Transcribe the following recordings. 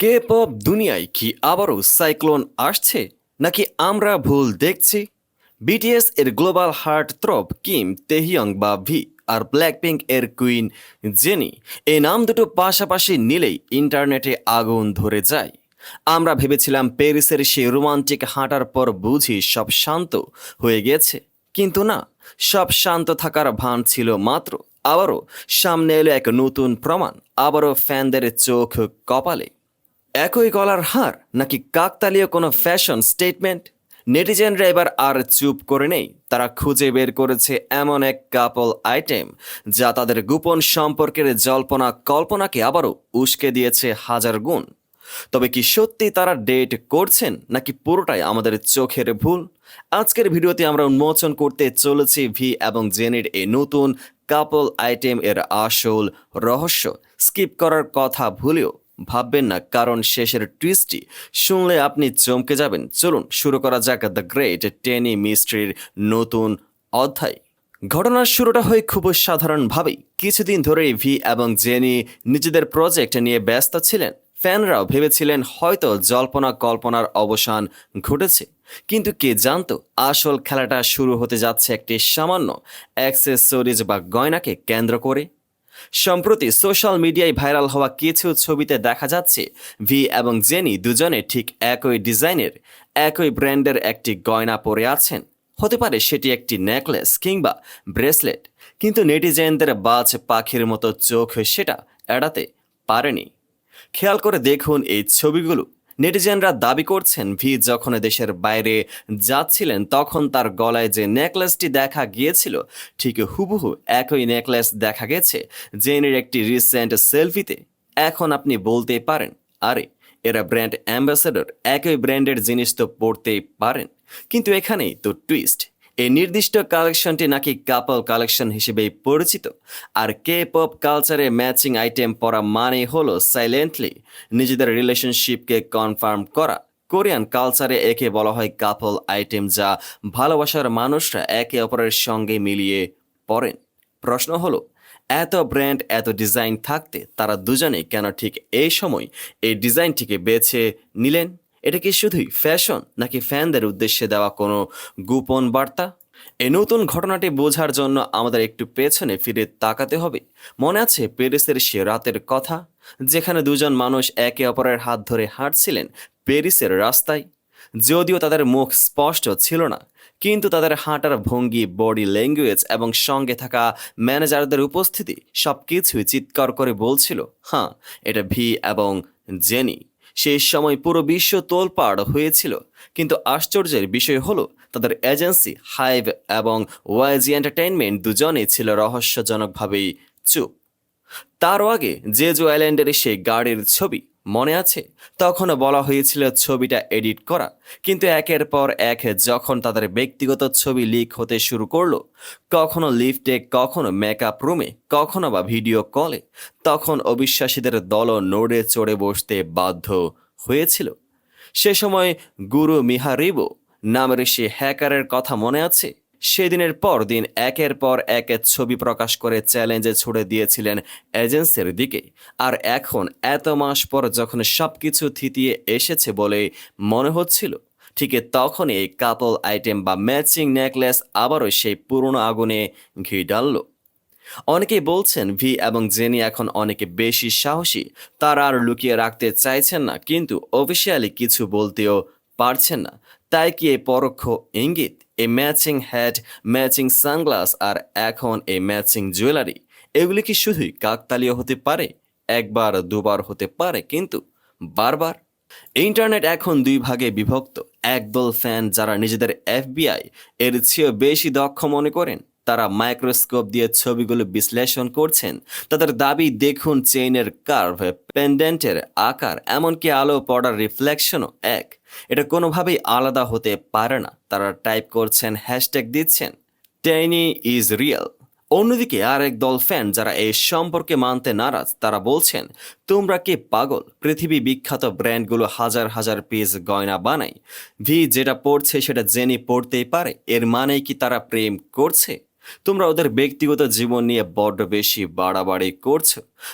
K pop দুনিয়ায় কি আবারও সাইক্লোন আসছে? নাকি আমরা ভুল দেখছি? বিটিএস এর global heartthrob Kim Taehyung বা ভি আর ব্ল্যাক পিঙ্ক এর কুইন জেনি এই নাম দুটো পাশাপাশি নিলেই ইন্টারনেটে আগুন ধরে যায়। আমরা ভেবেছিলাম প্যারিসের সেই রোমান্টিক হাঁটার পর বুঝি সব শান্ত হয়ে গেছে। কিন্তু না, সব শান্ত থাকার ভান ছিল মাত্র। আবারও সামনে এলো এক নতুন প্রমাণ, আবারও ফ্যানদের চোখ কপালে। একই গলার হার, নাকি কাকতালীয় কোনো ফ্যাশন স্টেটমেন্ট নেটিজেনরা এবার আর চুপ করে নেই। তারা খুঁজে বের করেছে এমন এক কাপল আইটেম যা তাদের গোপন সম্পর্কের জল্পনা কল্পনাকে আবারও উস্কে দিয়েছে হাজার গুণ। তবে কি সত্যি তারা ডেট করছেন, নাকি পুরোটাই আমাদের চোখের ভুল? আজকের ভিডিওতে আমরা উন্মোচন করতে চলেছি ভি এবং জেনের এই নতুন কাপল আইটেম এর আসল রহস্য। স্কিপ করার কথা ভুলেও ভাববেন না, কারণ শেষের টুইস্টটি শুনলে আপনি চমকে যাবেন। চলুন, শুরু করা যাক দ্য গ্রেট টেনি মিস্ট্রির নতুন অধ্যায়। ঘটনার শুরুটা হয় খুব সাধারণভাবেই। কিছুদিন ধরেই ভি এবং জেনি নিজেদের প্রজেক্ট নিয়ে ব্যস্ত ছিলেন। ফ্যানরাও ভেবেছিলেন হয়তো জল্পনা কল্পনার অবসান ঘটেছে। কিন্তু কে জানতো, আসল খেলাটা শুরু হতে যাচ্ছে একটি সামান্য অ্যাক্সেসরিজ বা গয়নাকে কেন্দ্র করে। সম্প্রতি সোশ্যাল মিডিয়ায় ভাইরাল হওয়া কিছু ছবিতে দেখা যাচ্ছে, ভি এবং জেনি দুজনে ঠিক একই ডিজাইনের, একই ব্র্যান্ডের একটি গয়না পরে আছেন। হতে পারে সেটি একটি নেকলেস কিংবা ব্রেসলেট, কিন্তু নেটিজেনদের বাজ পাখির মতো চোখ সেটা এড়াতে পারেনি। খেয়াল করে দেখুন এই ছবিগুলো। নেটিজেনরা দাবি করছেন ভি যখন দেশের বাইরে যাচ্ছিলেন, তখন তার গলায় যে নেকলেসটি দেখা গিয়েছিল, ঠিক হুবহু একই নেকলেস দেখা গেছে জেনের একটি রিসেন্ট সেলফিতে। এখন আপনি বলতে পারেন, আরে, এরা ব্র্যান্ড অ্যাম্বাসেডর, একই ব্র্যান্ডের জিনিস তো পড়তেই পারেন। কিন্তু এখানেই তো টুইস্ট। এই নির্দিষ্ট কালেকশনটি নাকি কাপল কালেকশন হিসেবেই পরিচিত? আর কে পপ কালচারে ম্যাচিং আইটেম পরা মানে হলো সাইলেন্টলি নিজেদের রিলেশনশিপকে কনফার্ম করা। কোরিয়ান কালচারে একে বলা হয় কাপল আইটেম যা ভালোবাসার মানুষরা একে অপরের সঙ্গে মিলিয়ে পড়েন প্রশ্ন হলো, এত ব্র্যান্ড এত ডিজাইন থাকতে তারা দুজনে কেন ঠিক এই সময় এই ডিজাইনটিকে বেছে নিলেন? এটা কি শুধুই ফ্যাশন, নাকি ফ্যানদের উদ্দেশ্যে দেওয়া কোনো গোপন বার্তা? এই নতুন ঘটনাটি বোঝার জন্য আমাদের একটু পেছনে ফিরে তাকাতে হবে। মনে আছে প্যারিসের সে রাতের কথা, যেখানে দুজন মানুষ একে অপরের হাত ধরে হাঁটছিলেন প্যারিসের রাস্তায়। যদিও তাদের মুখ স্পষ্ট ছিল না, কিন্তু তাদের হাঁটার ভঙ্গি, বডি ল্যাঙ্গুয়েজ এবং সঙ্গে থাকা ম্যানেজারদের উপস্থিতি সব কিছুই চিৎকার করে বলছিল হ্যাঁ এটা ভি এবং জেনি। সেই সময় পুরো বিশ্ব তোলপাড় হয়েছিল। কিন্তু আশ্চর্যের বিষয় হলো, তাদের এজেন্সি, হাইভ এবং ওয়াইজি এন্টারটেনমেন্ট দুজনেই ছিল রহস্যজনকভাবেই চুপ। তারও আগে জেজু আইল্যান্ডের সেই গাড়ির ছবি মনে আছে? তখনও বলা হয়েছিল ছবিটা এডিট করা। কিন্তু একের পর এক যখন তাদের ব্যক্তিগত ছবি লিক হতে শুরু করল, কখনো লিফটে, কখনো মেকআপ রুমে কখনো বা ভিডিও কলে তখন অবিশ্বাসীদের দল নোড়ে চড়ে বসতে বাধ্য হয়েছিল। সে সময় গুরু মিহারিবো নামের সে হ্যাকারের কথা মনে আছে? সেদিনের পর দিন, একের পর এক ছবি প্রকাশ করে চ্যালেঞ্জে ছুড়ে দিয়েছিলেন এজেন্সির দিকে। আর এখন, এত মাস পর যখন সব কিছু থিতিয়ে এসেছে বলে মনে হচ্ছিল, ঠিক তখনই কাপল আইটেম বা ম্যাচিং নেকলেস আবারও সেই পুরনো আগুনে ঘি ডালল। অনেকেই বলছেন, ভি এবং জেনি এখন অনেকে বেশি সাহসী, তারা আর লুকিয়ে রাখতে চাইছেন না, কিন্তু অফিসিয়ালি কিছু বলতেও পারছেন না। তাই কি এই পরোক্ষ ইঙ্গিত? এই ম্যাচিং হ্যাট ম্যাচিং সানগ্লাস আর এখন এই ম্যাচিং জুয়েলারি এগুলি কি শুধুই কাকতালীয় হতে পারে? একবার, দুবার হতে পারে কিন্তু বারবার। ইন্টারনেট এখন দুই ভাগে বিভক্ত। একদল ফ্যান যারা নিজেদের এফবিআই এর চেয়েও বেশি দক্ষ মনে করেন, তারা মাইক্রোস্কোপ দিয়ে ছবিগুলো বিশ্লেষণ করছেন। তাদের দাবি, দেখুন চেইনের কার্ভ পেন্ডেন্টের আকার, এমনকি আলো পড়ার রিফ্লেকশনও এক। এটা কোনোভাবেই আলাদা হতে পারে না। তারা টাইপ করছেন, হ্যাশট্যাগ দিচ্ছেন টেনি ইজ রিয়েল অন্যদিকে আরেক দল ফ্যান যারা এই সম্পর্কে মানতে নারাজ, তারা বলছেন, তোমরা কি পাগল? পৃথিবী বিখ্যাত ব্র্যান্ডগুলো হাজার হাজার পিস গয়না বানায়। ভি যেটা পড়ছে সেটা জেনি পড়তেই পারে। এর মানে কি তারা প্রেম করছে? তোমরা ওদের ব্যক্তিগত জীবন নিয়ে বড্ড বেশি বাড়াবাড়ি করছ।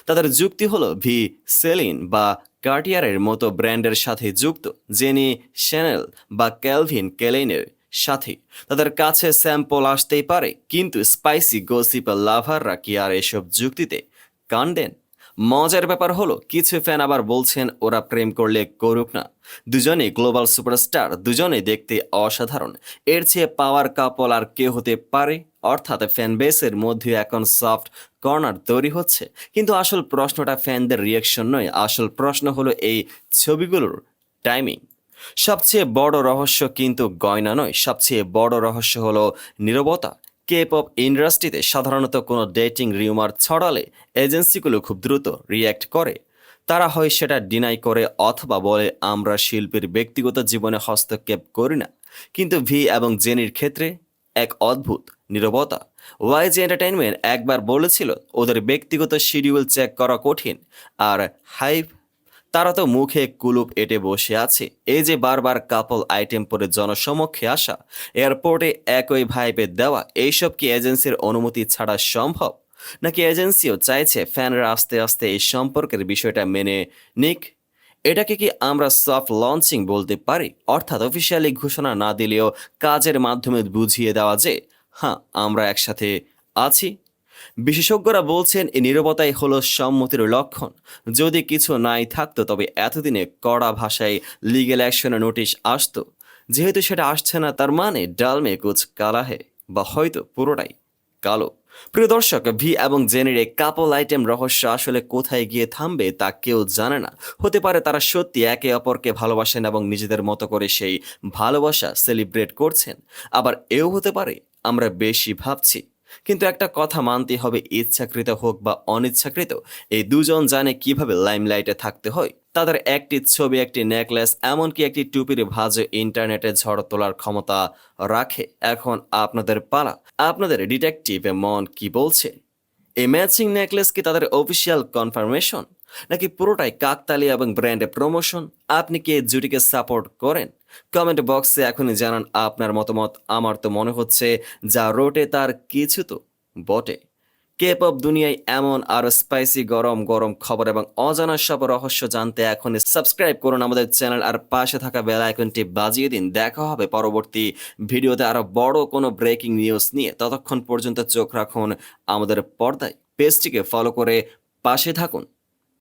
তাদের যুক্তি হলো ভি সেলিন বা কার্টিয়ারের মতো ব্র্যান্ডের সাথে যুক্ত জেনি শ্যানেল বা ক্যালভিন কেলেনের সাথে। তাদের কাছে স্যাম্পল আসতেই পারে, কিন্তু স্পাইসি গসিপ লাভাররা কি আর এসব যুক্তিতে কান দেন মজার ব্যাপার হলো, কিছু ফ্যান আবার বলছেন, ওরা প্রেম করলে করুক না। দুজনেই গ্লোবাল সুপারস্টার দুজনেই দেখতে অসাধারণ। এর চেয়ে পাওয়ার কাপল আর কে হতে পারে? অর্থাৎ ফ্যান বেসের মধ্যে এখন সফট কর্নার তৈরি হচ্ছে। কিন্তু আসল প্রশ্নটা ফ্যানদের রিয়াকশন নয়, আসল প্রশ্ন হলো এই ছবিগুলোর টাইমিং সবচেয়ে বড় রহস্য কিন্তু গয়না নয়, সবচেয়ে বড় রহস্য হলো নীরবতা। কে পপ ইন্ডাস্ট্রিতে সাধারণত কোনো ডেটিং রিউমার ছড়ালে এজেন্সিগুলো খুব দ্রুত রিয়্যাক্ট করে। তারা হয় সেটা ডিনাই করে অথবা বলে, আমরা শিল্পীর ব্যক্তিগত জীবনে হস্তক্ষেপ করি না। কিন্তু ভি এবং জেনির ক্ষেত্রে এক অদ্ভুত নীরবতা। ওয়াইজি এন্টারটেনমেন্ট একবার বলেছিল, ওদের ব্যক্তিগত শিডিউল চেক করা কঠিন আর হাইপ তারা তো মুখে কুলুপ এঁটে বসে আছে। এই যে বারবার কাপল আইটেম পরে জনসমক্ষে আসা, এয়ারপোর্টে একই ভাইপে দেওয়া, এইসব কি এজেন্সির অনুমতি ছাড়া সম্ভব? নাকি এজেন্সিও চাইছে ফ্যানরা আস্তে আস্তে এই সম্পর্কের বিষয়টা মেনে নিক? এটাকে কি আমরা সফট লঞ্চিং বলতে পারি? অর্থাৎ অফিসিয়ালি ঘোষণা না দিলেও কাজের মাধ্যমে বুঝিয়ে দেওয়া যে হ্যাঁ আমরা একসাথে আছি। বিশেষজ্ঞরা বলছেন, এই নীরবতাই হলো সম্মতির লক্ষণ। যদি কিছু নাই থাকতো, তবে এতদিনে কড়া ভাষায় লিগেল অ্যাকশনের নোটিশ আসতো। যেহেতু সেটা আসছে না, তার মানে ডালমে কুচ কালাহে, বা হয়তো পুরোটাই কালো। প্রিয় দর্শক, ভি এবং জেনের এই কাপল আইটেম রহস্য আসলে কোথায় গিয়ে থামবে, তা কেউ জানে না। হতে পারে তারা সত্যি একে অপরকে ভালোবাসেন এবং নিজেদের মতো করে সেই ভালোবাসা সেলিব্রেট করছেন। আবার এও হতে পারে, আমরা বেশি ভাবছি। কিন্তু একটা কথা মানতে হবে, ইচ্ছাকৃত হোক বা অনিচ্ছাকৃত, এই দুজন জানে কীভাবে লাইমলাইটে থাকতে হয়। তাদের একটি ছবি, একটি নেকলেস এমনকি একটি টুপির ভাজে ইন্টারনেটে ঝড় তোলার ক্ষমতা রাখে। এখন আপনাদের পালা, আপনাদের ডিটেকটিভে মন কি বলছে? এই ম্যাচিং নেকলেস কি তাদের অফিসিয়াল কনফার্মেশন নাকি পুরোটাই কাকতালি এবং ব্র্যান্ডে প্রমোশন আপনি কি এই জুটিকে সাপোর্ট করেন? কমেন্ট বক্সে এখনই জানান আপনার মতামত। আমার তো মনে হচ্ছে যা রোটে তার কিছু তো বটে। কে পপ দুনিয়ায় এমন আরও স্পাইসি গরম গরম খবর এবং অজানা সব রহস্য জানতে এখনই সাবস্ক্রাইব করুন আমাদের চ্যানেল আর পাশে থাকা বেল আইকনটি বাজিয়ে দিন। দেখা হবে পরবর্তী ভিডিওতে আরও বড় কোনো ব্রেকিং নিউজ নিয়ে। ততক্ষণ পর্যন্ত চোখ রাখুন আমাদের পর্দায়। পেজটিকে ফলো করে পাশে থাকুন।